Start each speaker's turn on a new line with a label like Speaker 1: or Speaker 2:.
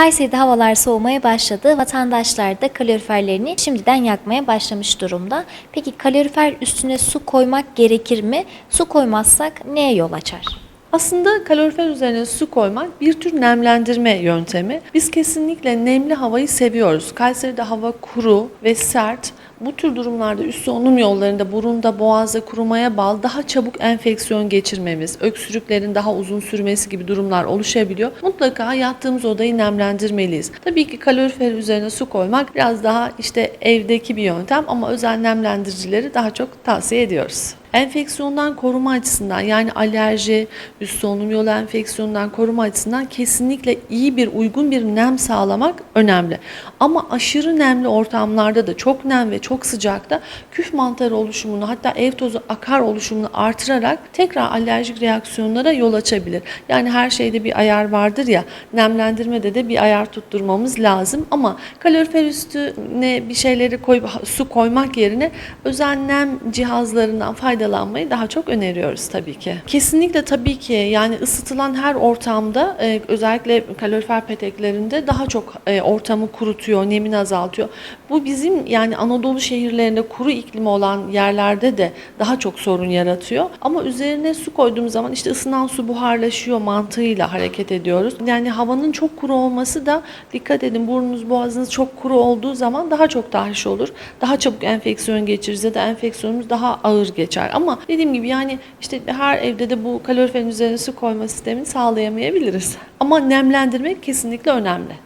Speaker 1: Kayseri'de havalar soğumaya başladı. Vatandaşlar da kaloriferlerini şimdiden yakmaya başlamış durumda. Peki kalorifer üstüne su koymak gerekir mi? Su koymazsak neye yol açar?
Speaker 2: Aslında kalorifer üzerine su koymak bir tür nemlendirme yöntemi. Biz kesinlikle nemli havayı seviyoruz. Kayseri'de hava kuru ve sert. Bu tür durumlarda üst solunum yollarında burunda, boğazda kurumaya bağlı daha çabuk enfeksiyon geçirmemiz, öksürüklerin daha uzun sürmesi gibi durumlar oluşabiliyor. Mutlaka yattığımız odayı nemlendirmeliyiz. Tabii ki kalorifer üzerine su koymak biraz daha işte evdeki bir yöntem ama özel nemlendiricileri daha çok tavsiye ediyoruz. Enfeksiyondan koruma açısından yani alerji, üst solunum yolu enfeksiyonundan koruma açısından kesinlikle iyi bir uygun bir nem sağlamak önemli. Ama aşırı nemli ortamlarda da çok nem ve çok sıcakta küf mantarı oluşumunu hatta ev tozu akar oluşumunu artırarak tekrar alerjik reaksiyonlara yol açabilir. Yani her şeyde bir ayar vardır ya nemlendirmede de bir ayar tutturmamız lazım ama kalorifer üstüne bir şeyleri koyup su koymak yerine özel nem cihazlarından faydalanmayı daha çok öneriyoruz tabii ki. Kesinlikle tabii ki yani ısıtılan her ortamda e, özellikle kalorifer peteklerinde daha çok e, ortamı kurutuyor, nemini azaltıyor. Bu bizim yani Anadolu şehirlerinde kuru iklimi olan yerlerde de daha çok sorun yaratıyor. Ama üzerine su koyduğumuz zaman işte ısınan su buharlaşıyor mantığıyla hareket ediyoruz. Yani havanın çok kuru olması da dikkat edin burnunuz boğazınız çok kuru olduğu zaman daha çok tahriş olur. Daha çabuk enfeksiyon geçiririz ya da enfeksiyonumuz daha ağır geçer. Ama dediğim gibi yani işte her evde de bu kaloriferin üzerine su koyma sistemini sağlayamayabiliriz. Ama nemlendirmek kesinlikle önemli.